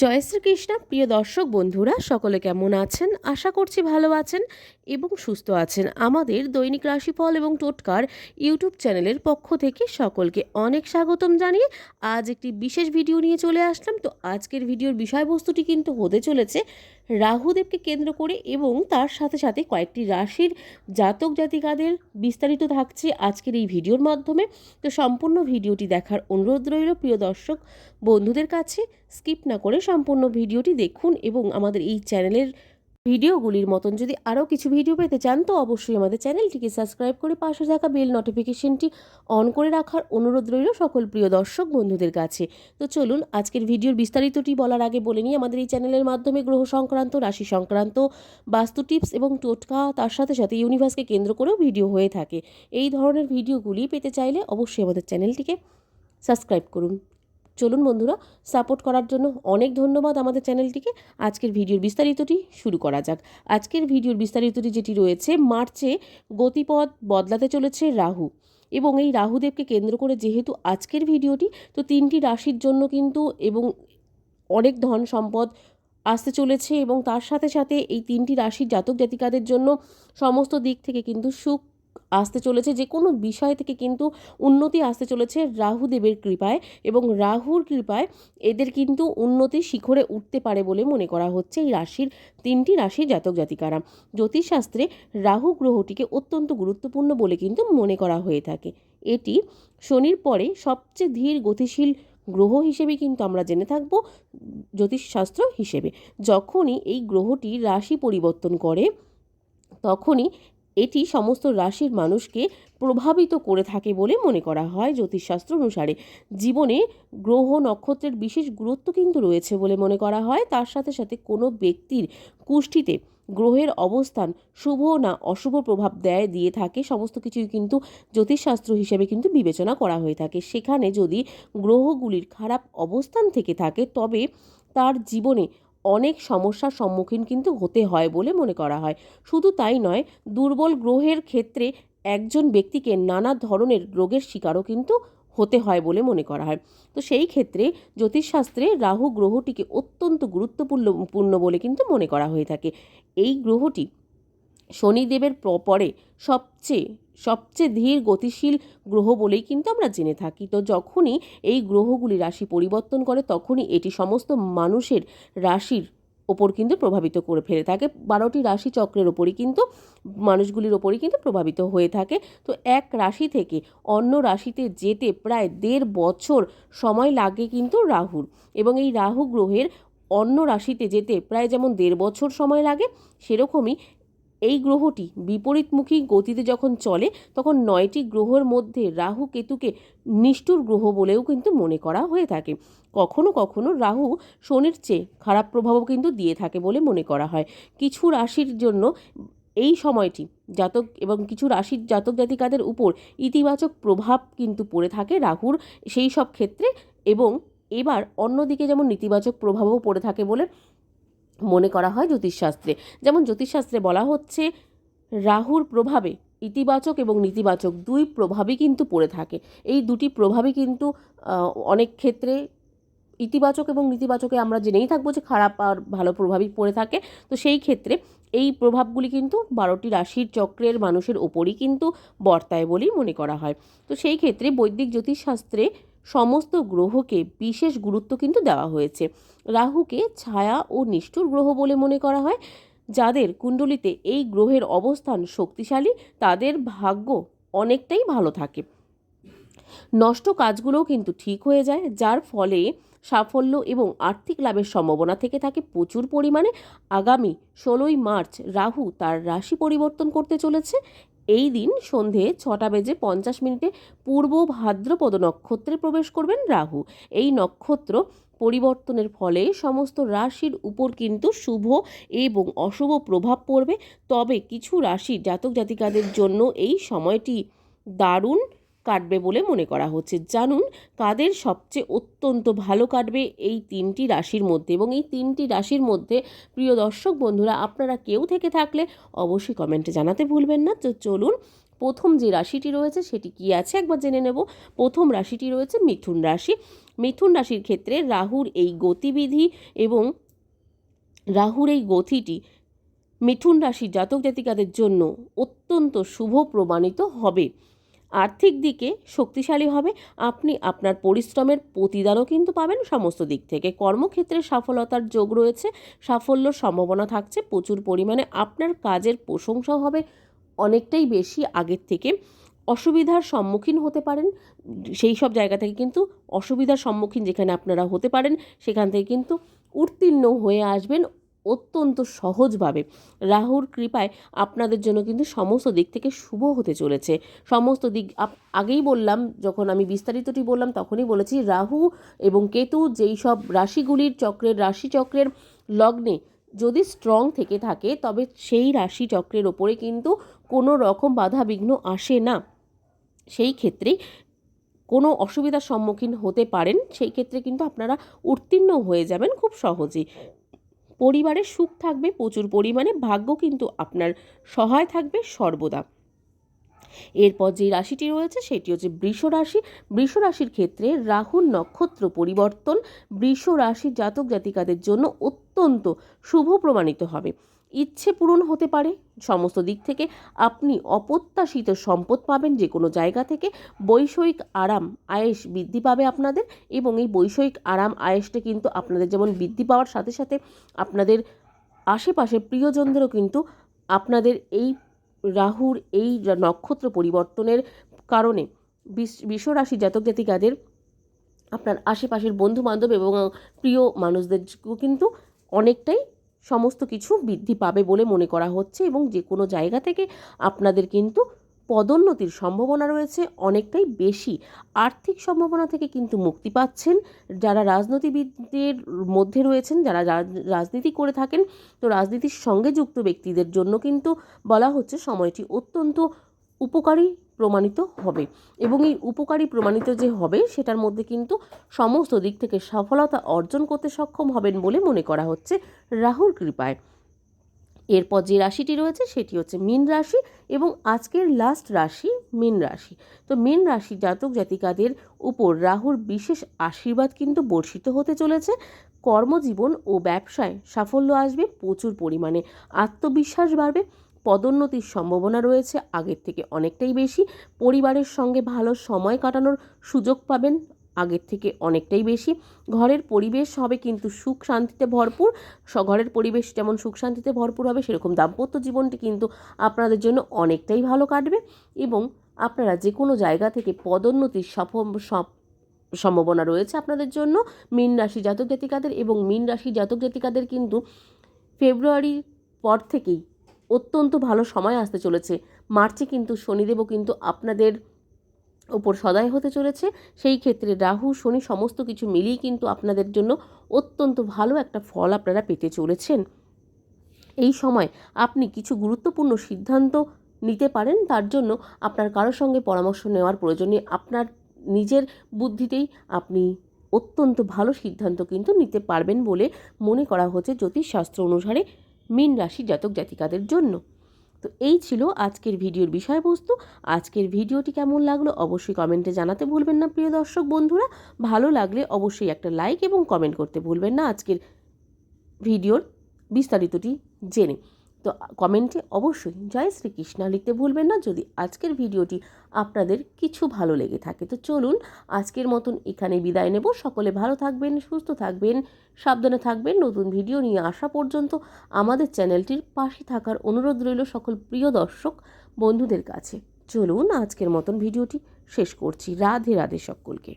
জয় শ্রীকৃষ্ণ। প্রিয় দর্শক বন্ধুরা, সকলে কেমন আছেন? আশা করছি ভালো আছেন এবং সুস্থ আছেন। আমাদের দৈনিক রাশিফল এবং টোটকার ইউটিউব চ্যানেলের পক্ষ থেকে সকলকে অনেক স্বাগতম জানিয়ে আজ একটি বিশেষ ভিডিও নিয়ে চলে আসলাম। তো আজকের ভিডিওর বিষয়বস্তুটি কিন্তু হতে চলেছে রাহুদেবকে কেন্দ্র করে এবং তার সাথে সাথে কয়েকটি রাশির জাতক জাতিকাদের বিস্তারিত থাকছে আজকের এই ভিডিওর মাধ্যমে। তো সম্পূর্ণ ভিডিওটি দেখার অনুরোধ রইল প্রিয় দর্শক বন্ধুদের কাছে। স্কিপ না করে সম্পূর্ণ ভিডিওটি দেখুন এবং আমাদের এই চ্যানেলের ভিডিওগুলির মতন যদি আরও কিছু ভিডিও পেতে চান, তো অবশ্যই আমাদের চ্যানেলটিকে সাবস্ক্রাইব করে পাশে থাকা বেল নোটিফিকেশনটি অন করে রাখার অনুরোধ রইল সকল প্রিয় দর্শক বন্ধুদের কাছে। তো চলুন, আজকের ভিডিওর বিস্তারিতটি বলার আগে বলে নিই, আমাদের এই চ্যানেলের মাধ্যমে গ্রহ সংক্রান্ত, রাশি সংক্রান্ত, বাস্তু টিপস এবং টোটকা, তার সাথে সাথে ইউনিভার্সকে কেন্দ্র করেও ভিডিও হয়ে থাকে। এই ধরনের ভিডিওগুলি পেতে চাইলে অবশ্যই আমাদের চ্যানেলটিকে সাবস্ক্রাইব করুন। চলুন বন্ধুরা সাপোর্ট করার জন্য অনেক ধন্যবাদ আমাদের চ্যানেলটিকে। আজকের ভিডিওর বিস্তারিতটি শুরু করা যাক। আজকের ভিডিওর বিস্তারিতটি যেটি রয়েছে, মার্চে গতিপথ বদলাতে চলেছে রাহু। এবং এই রাহুদেবকে কেন্দ্র করে যেহেতু আজকের ভিডিওটি, তো তিনটি রাশির জন্য কিন্তু এবং অনেক ধন সম্পদ আসতে চলেছে এবং তার সাথে সাথে এই তিনটি রাশির জাতক জাতিকাদের জন্য সমস্ত দিক থেকে কিন্তু সুখ আসতে চলেছে, যে কোনো বিষয় থেকে কিন্তু উন্নতি আসতে চলেছে রাহুদেবের কৃপায় এবং রাহুর কৃপায় এদের কিন্তু উন্নতির শিখরে উঠতে পারে বলে মনে করা হচ্ছে এই রাশির তিনটি রাশির জাতক জাতিকারা। জ্যোতিষশাস্ত্রে রাহু গ্রহটিকে অত্যন্ত গুরুত্বপূর্ণ বলে কিন্তু মনে করা হয়ে থাকে। এটি শনির পরে সবচেয়ে ধীর গতিশীল গ্রহ হিসেবে কিন্তু আমরা জেনে থাকব, জ্যোতিষশাস্ত্র হিসেবে। যখনই এই গ্রহটি রাশি পরিবর্তন করে, তখনই এটি সমস্ত রাশির মানুষকে প্রভাবিত করে থাকে বলে মনে করা হয় জ্যোতিষশাস্ত্র অনুসারে। জীবনে গ্রহ নক্ষত্রের বিশেষ গুরুত্ব কিন্তু রয়েছে বলে মনে করা হয়। তার সাথে সাথে কোনো ব্যক্তির কুষ্ঠিতে গ্রহের অবস্থান শুভ না অশুভ প্রভাব দেয়, দিয়ে থাকে। সমস্ত কিছুই কিন্তু জ্যোতিষশাস্ত্র হিসেবে কিন্তু বিবেচনা করা হয়ে থাকে। সেখানে যদি গ্রহগুলির খারাপ অবস্থান থেকে থাকে, তবে তার জীবনে অনেক সমস্যার সম্মুখীন কিন্তু হতে হয় বলে মনে করা হয়। শুধু তাই নয়, দুর্বল গ্রহের ক্ষেত্রে একজন ব্যক্তিকে নানা ধরনের রোগের শিকারও কিন্তু হতে হয় বলে মনে করা হয়। তো সেই ক্ষেত্রে জ্যোতিষশাস্ত্রে রাহু গ্রহটিকে অত্যন্ত গুরুত্বপূর্ণ পূর্ণ বলে কিন্তু মনে করা হয়ে থাকে। এই গ্রহটি শনিদেবের পরে সবচেয়ে সবচেয়ে ধীর, গতিশীল গ্রহ বলেই কিন্তু আমরা জেনে থাকি। তো যখনই এই গ্রহগুলি রাশি পরিবর্তন করে, তখনই এটি সমস্ত মানুষের রাশির ওপর কিন্তু প্রভাবিত করে ফেলে থাকে। বারোটি রাশি চক্রের ওপরই কিন্তু, মানুষগুলির ওপরই কিন্তু প্রভাবিত হয়ে থাকে। তো এক রাশি থেকে অন্য রাশিতে যেতে প্রায় দেড় বছর সময় লাগে কিন্তু রাহুর। এবং এই রাহু গ্রহের অন্য রাশিতে যেতে প্রায় যেমন দেড় বছর সময় লাগে, সেরকমই এই গ্রহটি বিপরীতমুখী গতিতে যখন চলে, তখন নয়টি গ্রহের মধ্যে রাহু কেতুকে নিষ্ঠুর গ্রহ বলেও কিন্তু মনে করা হয়ে থাকে। কখনো কখনো রাহু শনির চেয়ে খারাপ প্রভাবও কিন্তু দিয়ে থাকে বলে মনে করা হয়। কিছু রাশির জন্য এই সময়টি জাতক এবং কিছু রাশির জাতক জাতিকাদের উপর ইতিবাচক প্রভাব কিন্তু পড়ে থাকে রাহুর সেই সব ক্ষেত্রে এবং এবার অন্যদিকে যেমন নেতিবাচক প্রভাবও পড়ে থাকে বলে মনে করা হয় জ্যোতিষশাস্ত্রে। যেমন জ্যোতিষশাস্ত্রে বলা হচ্ছে, রাহুর প্রভাবে ইতিবাচক এবং নেতিবাচক দুই প্রভাবই কিন্তু পড়ে থাকে। এই দুটি প্রভাবই কিন্তু অনেক ক্ষেত্রে ইতিবাচক এবং নেতিবাচকে আমরা জেনেই থাকব যে খারাপ আর ভালো প্রভাবই পড়ে থাকে। তো সেই ক্ষেত্রে এই প্রভাবগুলি কিন্তু বারোটি রাশির চক্রের মানুষের ওপরই কিন্তু বর্তায় বলেই মনে করা হয়। তো সেই ক্ষেত্রে বৈদিক জ্যোতিষশাস্ত্রে সমস্ত গ্রহকে বিশেষ গুরুত্ব কিন্তু দেওয়া হয়েছে। রাহুকে ছায়া ও নিষ্ঠুর গ্রহ বলে মনে করা হয়, যাদের কুণ্ডলিতে এই গ্রহের অবস্থান শক্তিশালী, তাদের ভাগ্য অনেকটাই ভালো থাকে। নষ্ট কাজগুলোও কিন্তু ঠিক হয়ে যায়, যার ফলে সাফল্য এবং আর্থিক লাভের সম্ভাবনা থেকে থাকে প্রচুর পরিমাণে। আগামী ষোলোই মার্চ রাহু তার রাশি পরিবর্তন করতে চলেছে এই দিন সন্ধে ছটা বেজে পঞ্চাশ মিনিটে পূর্ব ভাদ্রপদ নক্ষত্রে প্রবেশ করবেন রাহু। এই নক্ষত্র পরিবর্তনের ফলে সমস্ত রাশির উপর কিন্তু শুভ এবং অশুভ প্রভাব পড়বে। তবে কিছু রাশি জাতক জাতিকাদের জন্য এই সময়টি দারুণ কাটবে বলে মনে করা হচ্ছে। জানুন কাদের সবচেয়ে অত্যন্ত ভালো কাটবে এই তিনটি রাশির মধ্যে। এবং এই তিনটি রাশির মধ্যে, প্রিয় দর্শক বন্ধুরা, আপনারা কেউ থেকে থাকলে অবশ্যই কমেন্টে জানাতে ভুলবেন না। তো চলুন, প্রথম যে রাশিটি রয়েছে সেটি কি আছে একবার জেনে নেব। প্রথম রাশিটি রয়েছে মিথুন রাশি। মিথুন রাশির ক্ষেত্রে রাহুর এই গতিবিধি এবং রাহুর এই গতিটি মিথুন রাশির জাতক জাতিকাদের জন্য অত্যন্ত শুভ প্রমাণিত হবে। আর্থিক দিকে শক্তিশালী হবে। আপনি আপনার পরিশ্রমের প্রতিদানও কিন্তু পাবেন সমস্ত দিক থেকে। কর্মক্ষেত্রে সফলতার যোগ রয়েছে। সাফল্যর সম্ভাবনা থাকছে। প্রচুর পরিমাণে আপনার কাজের প্রশংসাও হবে অনেকটাই বেশি আগের থেকে। অসুবিধার সম্মুখীন হতে পারেন। সেই সব জায়গা থেকে কিন্তু অসুবিধার সম্মুখীন যেখানে আপনারা হতে পারেন, সেখান থেকে কিন্তু উত্তীর্ণ হয়ে আসবেন। অত্যন্ত সহজভাবে। রাহুর কৃপায় আপনাদের জন্য কিন্তু সমস্ত দিক থেকে শুভ হতে চলেছে। সমস্ত দিক আগেই বললাম, যখন আমি বিস্তারিতটি বললাম, তখনই বলেছি রাহু এবং কেতু যেই সব রাশিগুলির চক্রের রাশিচক্রের লগ্নে যদি স্ট্রং থেকে থাকে, তবে সেই রাশি চক্রের ওপরে কিন্তু কোনো রকম বাধা বিঘ্ন আসে না। সেই ক্ষেত্রেই কোনো অসুবিধার সম্মুখীন হতে পারেন, সেই ক্ষেত্রে কিন্তু আপনারা উত্তীর্ণ হয়ে যাবেন খুব সহজেই। পরিবারে সুখ থাকবে প্রচুর পরিমাণে ভাগ্য কিন্তু আপনার সহায় থাকবে সর্বদা। এরপর যে রাশিটি রয়েছে সেটি হচ্ছে বৃষ রাশি। বৃষ রাশির ক্ষেত্রে রাহুর নক্ষত্র পরিবর্তন। বৃষ রাশির জাতক জাতিকাদের জন্য অত্যন্ত শুভ প্রমাণিত হবে। ইচ্ছে পূরণ হতে পারে সমস্ত দিক থেকে। আপনি অপ্রত্যাশিত সম্পদ পাবেন যে কোনো জায়গা থেকে। বৈষয়িক আরাম আয়েস বৃদ্ধি পাবে আপনাদের এবং এই বৈষয়িক আরাম আয়েসটা কিন্তু আপনাদের যেমন বৃদ্ধি পাওয়ার সাথে সাথে আপনাদের আশেপাশে প্রিয়জনদেরও কিন্তু আপনাদের এই রাহুর এই নক্ষত্র পরিবর্তনের কারণে বিশ- বিশ্বরাশি জাতক জাতিকাদের আপনার আশেপাশের বন্ধু বান্ধব এবং প্রিয় মানুষদের কিন্তু অনেকটাই সমস্ত কিছু বৃদ্ধি পাবে বলে মনে করা হচ্ছে এবং যে কোনো জায়গা থেকে আপনাদের কিন্তু পদোন্নতির সম্ভাবনা রয়েছে অনেকটাই বেশি। আর্থিক সম্ভাবনা থেকে কিন্তু মুক্তি পাচ্ছেন যারা রাজনীতিবিদদের মধ্যে রয়েছেন, যারা রাজ- রাজনীতি করে থাকেন। তো রাজনীতির সঙ্গে যুক্ত ব্যক্তিদের জন্য কিন্তু বলা হচ্ছে সময়টি অত্যন্ত উপকারী প্রমাণিত হবে। এবং এই উপকারী প্রমাণিত যে হবে, সেটার মধ্যে কিন্তু সমস্ত দিক থেকে সফলতা অর্জন করতে সক্ষম হবেন বলে মনে করা হচ্ছে রাহুর কৃপায়। এরপর যে রাশিটি রয়েছে, সেটি হচ্ছে মীন রাশি। এবং আজকের লাস্ট রাশি মীন রাশি। তো মীন রাশি জাতক জাতিকাদের উপর রাহুর বিশেষ আশীর্বাদ কিন্তু বর্ষিত হতে চলেছে। কর্মজীবন ও ব্যবসায় সাফল্য আসবে, প্রচুর পরিমাণে আত্মবিশ্বাস বাড়বে, পদোন্নতির সম্ভাবনা রয়েছে আগের থেকে অনেকটাই বেশি, পরিবারের সঙ্গে ভালো সময় কাটানোর সুযোগ পাবেন আগের থেকে অনেকটাই বেশি। ঘরের পরিবেশ হবে কিন্তু সুখ শান্তিতে ভরপুর। ঘরের পরিবেশ যেমন সুখ শান্তিতে ভরপুর হবে, সেরকম দাম্পত্য জীবনটি কিন্তু আপনাদের জন্য অনেকটাই ভালো কাটবে এবং আপনারা যে কোনো জায়গা থেকে পদোন্নতির সফল সম্ভাবনা রয়েছে আপনাদের জন্য। মীন রাশি জাতক জাতিকাদের এবং মীন রাশি জাতক জাতিকাদের কিন্তু ফেব্রুয়ারির পর থেকেই অত্যন্ত ভালো সময় আসতে চলেছে। মার্চে কিন্তু শনিদেবও কিন্তু আপনাদের ওপর সদয় হতে চলেছে। সেই ক্ষেত্রে রাহু, শনি সমস্ত কিছু মিলিয়ে কিন্তু আপনাদের জন্য অত্যন্ত ভালো একটা ফল আপনারা পেতে চলেছেন। এই সময় আপনি কিছু গুরুত্বপূর্ণ সিদ্ধান্ত নিতে পারেন, তার জন্য আপনার কারোর সঙ্গে পরামর্শ নেওয়ার প্রয়োজন আপনার নিজের বুদ্ধিতেই আপনি অত্যন্ত ভালো সিদ্ধান্ত কিন্তু নিতে পারবেন বলে মনে করা হচ্ছে জ্যোতিষশাস্ত্র অনুসারে মীন রাশি জাতক জাতিকাদের জন্য। তো এই ছিল আজকের ভিডিওর বিষয়বস্তু। আজকের ভিডিওটি কেমন লাগল অবশ্যই কমেন্টে জানাতে ভুলবেন না প্রিয় দর্শক বন্ধুরা। ভালো লাগলে অবশ্যই একটা লাইক এবং কমেন্ট করতে ভুলবেন না। আজকের ভিডিওর বিস্তারিতটি জেনে তো কমেন্টে অবশ্যই জয় শ্রীকৃষ্ণ লিখতে ভুলবেন না, যদি আজকের ভিডিওটি আপনাদের কিছু ভালো লেগে থাকে। তো চলুন আজকের মতন এখানে বিদায় নেব। সকলে ভালো থাকবেন, সুস্থ থাকবেন, সাবধানে থাকবেন। নতুন ভিডিও নিয়ে আসা পর্যন্ত আমাদের চ্যানেলটির পাশে থাকার অনুরোধ রইল সকল প্রিয় দর্শক বন্ধুদের কাছে। চলুন আজকের মতন ভিডিওটি শেষ করছি। রাধে রাধে সকলকে।